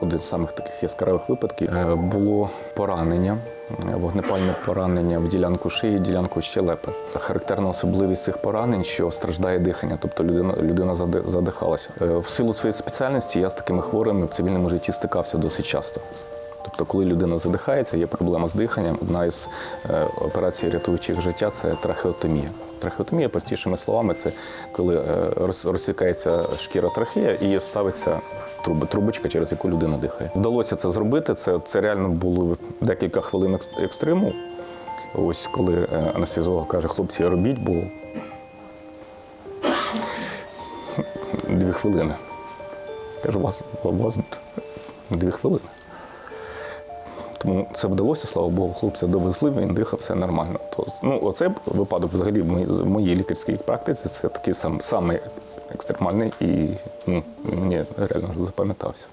один з самих таких яскравих випадків е, було поранення, е, вогнепальне поранення в ділянку шиї, ділянку щелепи. Характерна особливість цих поранень, що страждає дихання, тобто людина, людина зади- задихалася. Е, В силу своєї спеціальності я з такими хворими в цивільному житті стикався досить часто. Тобто, коли людина задихається, є проблема з диханням. Одна із операцій рятуючих життя це трахеотомія. Трахеотомія, простішими словами, це коли е, розсікається шкіра трахея і ставиться трубочка, через яку людина дихає. Вдалося це зробити. Це, це реально було декілька хвилин екстриму. Ось коли е, анестезіолог каже, хлопці, робіть, бо дві хвилини. Кажу, вас, вас дві хвилини. Тому це вдалося, слава Богу, хлопця довезли, він дихав, все нормально. То, ну, оце випадок взагалі в моїй, в моїй лікарській практиці це такий сам, самий екстремальний і ну, мені реально запам'ятався.